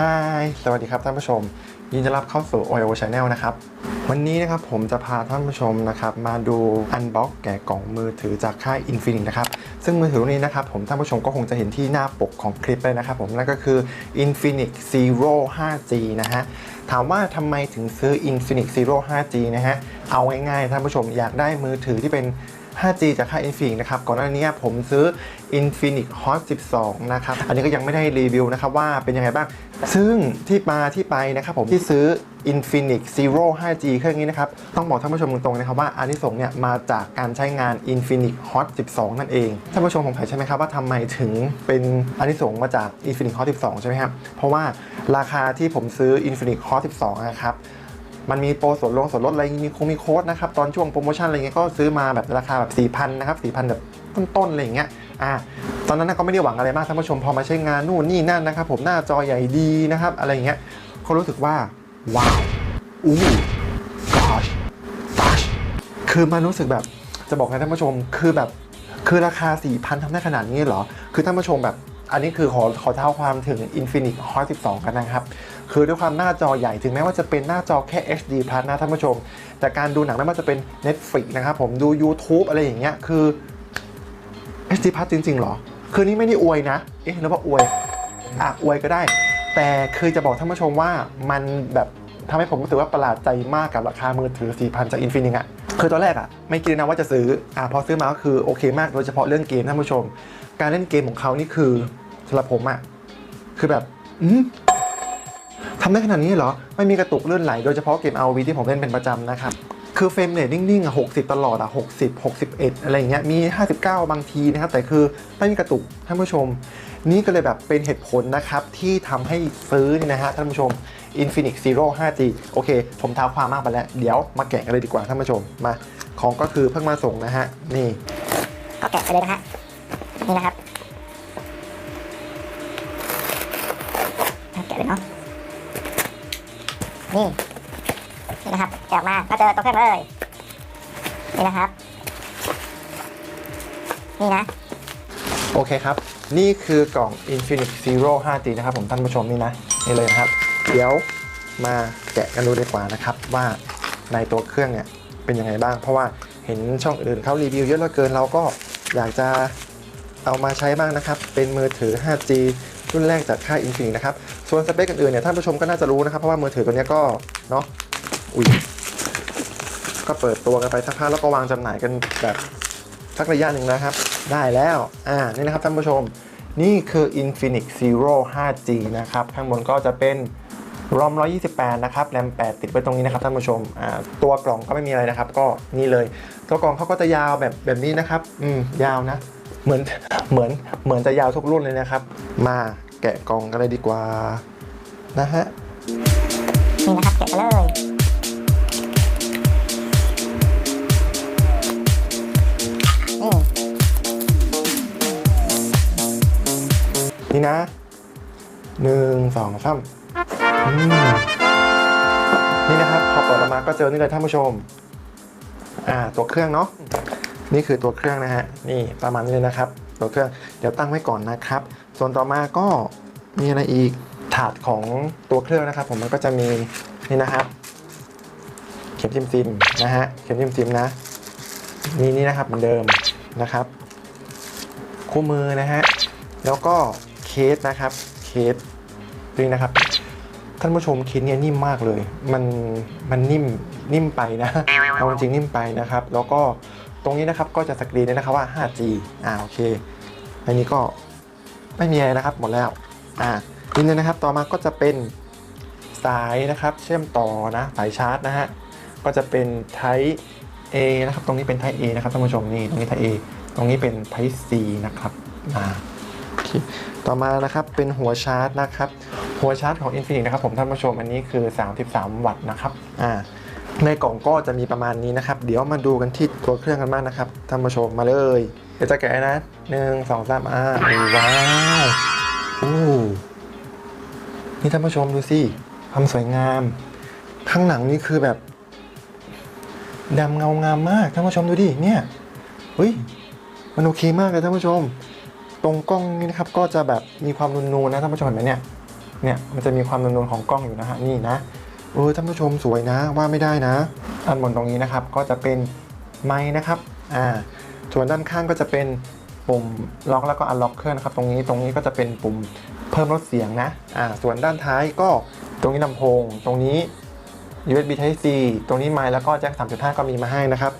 ฮายสวัสดีครับท่านผู้ชม ยินดีต้อนรับเข้าสู่ OIO Channel นะครับ วันนี้นะครับผมจะพาท่านผู้ชมนะครับ มาดูอันบ็อกแกะกล่องมือถือจากค่าย Infinix นะครับ ซึ่งมือถือรุ่นนี้นะครับผมท่านผู้ชมก็คงจะเห็นที่หน้าปกของคลิปเลยนะครับผมนั่นก็คือ Infinix Zero 5G นะฮะถามว่าทำไมถึงซื้อ Infinix Zero 5G นะฮะเอาง่ายๆท่านผู้ชมอยากได้มือถือที่เป็น 5G จากค่าย Infinix นะครับ ก่อนหน้านี้ผมซื้อ Infinix Hot 12 นะครับ อันนี้ก็ยังไม่ได้รีวิวนะครับว่าเป็นยังไงบ้าง ซึ่งที่มาที่ไปนะครับผมที่ซื้อ Infinix Zero 5G เครื่องนี้นะครับ ต้องบอกท่านผู้ชมตรงๆนะครับว่าอานิสงส์เนี่ยมาจากการใช้งาน Infinix Hot 12 นั่นเอง ท่านผู้ชมสงสัยใช่ไหมครับว่าทำไมถึงเป็นอานิสงส์มาจาก Infinix Hot 12 ใช่ไหมครับ เพราะว่าราคาที่ผมซื้อ Infinix Hot 12 นะครับ มันมีโปรส่วนลงส่วนลดอะไรมีคงมีโค้ดนะครับตอนช่วงโปรโมชั่นอะไรเงี้ยก็ซื้อมาแบบราคาแบบ4,000นนะครับ4,000แบบต้นๆอะไรอย่างเงี้ยอ่าตอนนั้นก็ไม่ได้หวังอะไรมากท่านผู้ชมพอมาใช้งานนู่นนี่นั่นนะครับผมหน้าจอใหญ่ดีนะครับอะไรอย่างเงี้ยก็รู้สึกว่าว้าวอู้ gosh gosh คือมันรู้สึกแบบจะบอกให้ท่านผู้ชมคือแบบคือราคา 4,000ทำได้ขนาดนี้เหรอ คือท่านผู้ชมแบบอันนี้คือขอขอเท้าความถึง Infinix Hot 12 กันนะครับ คือด้วยความหน้าจอใหญ่ถึงแม้ว่าจะเป็นหน้าจอแค่ HD Plus นะท่านผู้ชม แต่การดูหนังไม่ว่าจะเป็น Netflix นะครับผมดู YouTube อะไรอย่างเงี้ยคือ HD Plus จริงๆหรอ คือนี่ไม่ได้อวยนะ เอ๊ะแล้วว่าอวยอะอวยก็ได้ แต่คือจะบอกท่านผู้ชมว่ามันแบบทำให้ผมรู้สึกว่าประหลาดใจมากกับราคามือถือ 4,000 จาก Infinix อะคือตอนแรกอะไม่คิดนะว่าจะซื้ออะพอซื้อมาก็คือโอเคมากโดยเฉพาะเรื่องเกมท่านผู้ชม การเล่นเกมของเขานี่คือสำหรับผมอะคือแบบอืม ทำได้ขนาดนี้เหรอ ไม่มีกระตุกเลื่อนไหลโดยเฉพาะเกม RV ที่ผมเล่นเป็นประจำนะครับ คือเฟรมเรทนิ่งๆอะ60 ตลอดอะ60 61 อะไรอย่างเงี้ยมี 59 บางทีนะครับ แต่คือไม่มีกระตุกท่านผู้ชม นี่ก็เลยแบบเป็นเหตุผลนะครับ ที่ทำให้ซื้อนี่นะฮะท่านผู้ชม Infinix Zero 5G โอเค ผมท้าความมากไปแล้ว เดี๋ยวมาแกะกันเลยดีกว่าท่านผู้ชมมาของก็คือเพิ่งมาส่งนะฮะนี่ก็แกะไปเลยนะฮะนี่นะครับแกะเลยเนาะ นี่นี่นะครับแกะออกมาก็เจอตัวเครื่องเลยนี่นะครับ นี่นะ โอเคครับ นี่คือกล่อง Infinix Zero 5G นะครับผมท่านผู้ชมนี่นะ นี่เลยนะครับ เดี๋ยวมาแกะกันดูดีกว่านะครับว่าในตัวเครื่องเนี่ยเป็นยังไงบ้าง เพราะว่าเห็นช่องอื่นเขารีวิวเยอะเหลือเกินเราก็อยากจะเอามาใช้บ้างนะครับ เป็นมือถือ 5G รุ่นแรกจากค่าย Infinix นะครับ ส่วนสเปคอื่นๆเนี่ยท่านผู้ชมก็น่าจะรู้นะครับ เพราะว่ามือถือตัวนี้ก็เนาะอุ้ยก็เปิดตัวกันไปสักพักแล้วก็วางจำหน่ายกันแบบสักระยะหนึ่งนะครับ ได้แล้วอ่านี่นะครับท่านผู้ชมนี่คือ Infinix Zero 5G นะครับ ข้างบนก็จะเป็น ROM 128 นะครับ แรม 8 ติดไว้ตรงนี้นะครับท่านผู้ชมอ่าตัวกล่องก็ไม่มีอะไรนะครับ ก็นี่เลย ตัวกล่องเขาก็จะยาวแบบแบบนี้นะครับ อืม ยาวนะ เหมือน เหมือน เหมือนจะยาวทุกรุ่นเลยนะครับ มา แกะกล่องกันเลยดีกว่านะฮะนี่นะครับแกะไปเลยนี่นี่นะหนึ่งสองสามอืมนี่นะครับพอเปิดออกมาก็เจอนี่เลยท่านผู้ชม อ่าตัวเครื่องเนาะนี่คือตัวเครื่องนะฮะนี่ประมาณนี้เลยนะครับ ตัวเครื่องเดี๋ยวตั้งไว้ก่อนนะครับ ส่วนต่อมาก็มีอะไรอีกถาดของตัวเครื่องนะครับ ผมมันก็จะมีนี่นะครับเข็มทิมซิมนะฮะเข็มทิมซิมนะนี่นี่นะครับเหมือนเดิมนะครับ คู่มือนะฮะแล้วก็เคสนะครับเคสนี่นะครับท่านผู้ชมเคสเนี่ยนิ่มมากเลย มันมันนิ่มนิ่มไปนะเอาจริงนิ่มไปนะครับ แล้วก็ ตรงนี้นะครับก็จะสกรีนเลยนะครับว่า 5G อ่าโอเคอันนี้ก็ไม่มีอะไรนะครับหมดแล้วอ่าทีนี้นะครับต่อมาก็จะเป็นสายนะครับเชื่อมต่อนะสายชาร์จนะฮะก็จะเป็น Type A นะครับตรงนี้เป็น Type A นะครับท่านผู้ชมนี่ตรงนี้ Type A ตรงนี้เป็น Type C นะครับอ่าโอเคต่อมานะครับเป็นหัวชาร์จนะครับหัวชาร์จของ Infinix นะครับผมท่านผู้ชมอันนี้คือ 33 วัตต์นะครับอ่า ในกล่องก็จะมีประมาณนี้นะครับ เดี๋ยวมาดูกันที่ตัวเครื่องกันบ้างนะครับท่านผู้ชมมาเลยเดี๋ยวจะแกะนะหนึ่งสองสามอ่าว้าวอู้นี่ท่านผู้ชมดูสิความสวยงาม ข้างหลังนี่คือแบบดำเงางามมากท่านผู้ชมดูดิเนี่ยเฮ้ยมันโอเคมากเลยท่านผู้ชม ตรงกล้องนี่นะครับก็จะแบบมีความนูนๆนะท่านผู้ชมเห็นไหมเนี่ยเนี่ยมันจะมีความนวลๆของกล้องอยู่นะฮะนี่นะ เออท่านผู้ชมสวยนะว่าไม่ได้นะอันบนตรงนี้นะครับก็จะเป็นไม้นะครับอ่าส่วนด้านข้างก็จะเป็นปุ่มล็อกแล้วก็อันล็อกเครื่องนะครับตรงนี้ตรงนี้ก็จะเป็นปุ่มเพิ่มลดเสียงนะอ่าส่วนด้านท้ายก็ตรงนี้ลำโพง ตรงนี้ USB Type C ตรงนี้ไมค์แล้วก็แจ็ค3.5 ก็มีมาให้นะครับ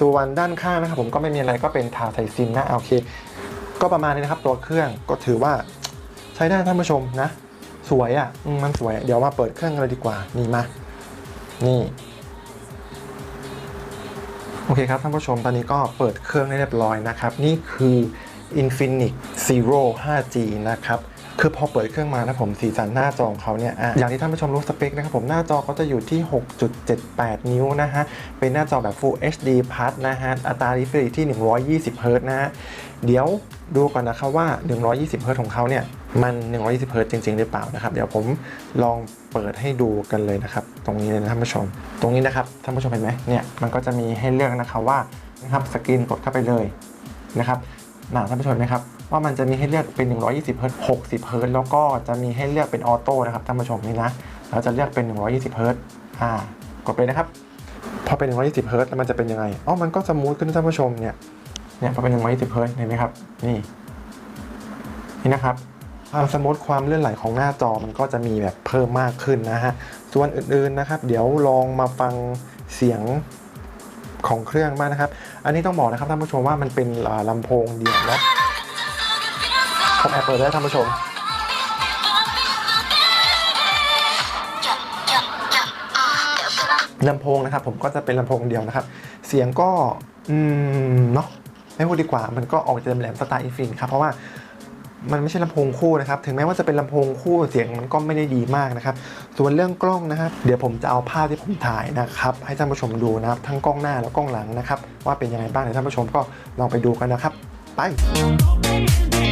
ส่วนด้านข้างนะครับผมก็ไม่มีอะไรก็เป็นถาใส่ซิมนะโอเค ก็ประมาณนี้นะครับตัวเครื่องก็ถือว่าใช้ได้ท่านผู้ชมนะ สวยอะมันสวย เดี๋ยวมาเปิดเครื่องกันเลยดีกว่า นี่มา นี่ โอเคครับท่านผู้ชม ตอนนี้ก็เปิดเครื่องได้เรียบร้อยนะครับ นี่คือ Infinix Zero 5G นะครับคือพอเปิดเครื่องมานะผมสีสันหน้าจอของเขาเนี่ยออย่างที่ท่านผู้ชมรู้สเปคนะครับผมหน้าจอเขาจะอยู่ที่ 6.78 นิ้วนะฮะ เป็นหน้าจอแบบ Full HD Plus นะฮะ อัตรา refresh ที่ 120 Hz นะฮะ เดี๋ยวดูก่อนนะครับว่า 120 Hz ของเขาเนี่ย มัน 120 Hz จริง ๆ หรือเปล่านะครับ เดี๋ยวผมลองเปิดให้ดูกันเลยนะครับ ตรงนี้เลยนะท่านผู้ชม ตรงนี้นะครับท่านผู้ชมเห็นไหมเนี่ยมันก็จะมีให้เลือกนะครับว่านะครับสกรีนกดเข้าไปเลยนะครับหนะท่านผู้ชมนไหมครับว่ามันจะมีให้เลือกเป็น 120 Hz 60 Hz แล้วก็จะมีให้เลือกเป็นออโต้นะครับท่านผู้ชมนี่นะเราจะเลือกเป็น 120 Hz อ่ากดไปนะครับ พอเป็น 120 Hz แล้วมันจะเป็นยังไงอ๋อมันก็สมูทขึ้นท่านผู้ชมเนี่ยเนี่ยพอเป็น 120 Hz เห็นไหมครับนี่นี่นะครับ ความสมูทความเลื่อนไหลของหน้าจอมันก็จะมีแบบเพิ่มมากขึ้นนะฮะ ส่วนอื่นๆนะครับ เดี๋ยวลองมาฟังเสียงของเครื่องบ้างนะครับ อันนี้ต้องบอกนะครับท่านผู้ชมว่ามันเป็นลำโพงเดี่ยวนะผมแอบเปิดได้ท่านผู้ชมลำโพงนะครับ ผมก็จะเป็นลำโพงเดียวนะครับ เสียงก็ อืม เนาะไม่พูดดีกว่า มันก็ออกจะแหลมสไตล์อินฟินครับ เพราะว่า มันไม่ใช่ลำโพงคู่นะครับ ถึงแม้ว่าจะเป็นลำโพงคู่เสียงมันก็ไม่ได้ดีมากนะครับ ส่วนเรื่องกล้องนะครับ เดี๋ยวผมจะเอาภาพที่ผมถ่ายนะครับ ให้ท่านผู้ชมดูนะครับ ทั้งกล้องหน้าแล้วกล้องหลังนะครับ ว่าเป็นยังไงบ้างเดี๋ยวท่านผู้ชมก็ลองไปดูกันนะครับ ไปนี่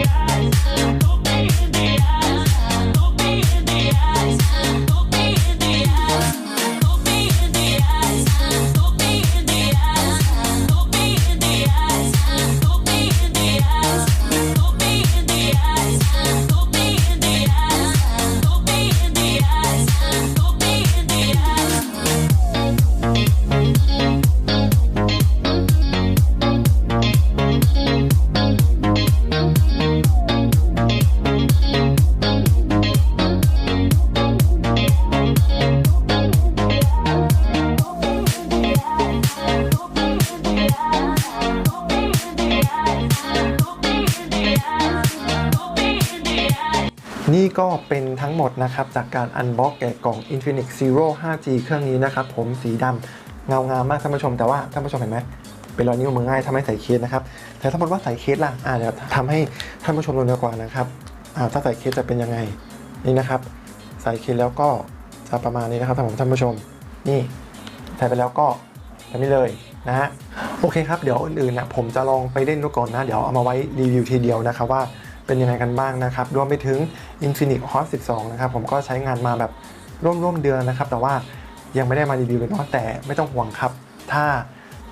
ก็เป็นทั้งหมดนะครับจากการอันบ็อกแกะกล่อง Infinix Zero 5G เครื่องนี้นะครับผมสีดำเงางามมากท่านผู้ชมแต่ว่าท่านผู้ชมเห็นไหมเป็นรอยนิ้วมือง่ายถ้าไม่ใส่เคสนะครับแต่ถ้าสมมติว่าใส่เคสล่ะอ่าเดี๋ยวทำให้ท่านผู้ชมดูดีกว่านะครับอ่าถ้าใส่เคสจะเป็นยังไงนี่นะครับ ใส่เคสแล้วก็จะประมาณนี้นะครับท่านผมท่านผู้ชม นี่ใส่ไปแล้วก็แบบนี้เลยนะฮะโอเคครับเดี๋ยวอื่นๆนะผมจะลองไปเล่นดูก่อนนะ เดี๋ยวเอามาไว้รีวิวทีเดียวนะครับว่าเป็นยังไงกันบ้างนะครับรวมไปถึง Infinix Hot 12 นะครับ ผมก็ใช้งานมาแบบร่วมๆเดือนนะครับ แต่ว่ายังไม่ได้มารีวิวเลยเนาะแต่ไม่ต้องห่วงครับ ถ้า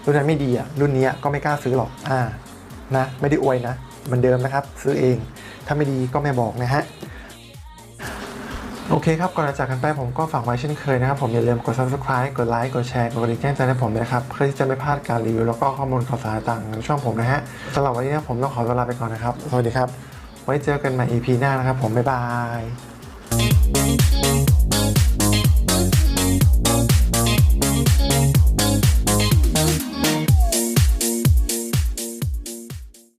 รุ่นนั้นไม่ดีอะรุ่นนี้ก็ไม่กล้าซื้อหรอกอ่านะไม่ได้อวยนะเหมือนเดิมนะครับ ซื้อเอง ถ้าไม่ดีก็ไม่บอกนะฮะโอเคครับ ก่อนจะจากกันไปผมก็ฝากไว้เช่นเคยนะครับ ผมอย่าลืมกด subscribe กดไลค์กดแชร์กดกระดิ่งแจ้งเตือนให้ผมนะครับ เพื่อที่จะไม่พลาดการรีวิวแล้วก็ข้อมูลข่าวสารต่างๆในช่องผมนะฮะสำหรับวันนี้นะผมต้องขอตัวลาไปก่อนนะครับ สวัสดีครับ ไว้เจอกันใหม่ EP หน้านะครับผมบ๊ายบาย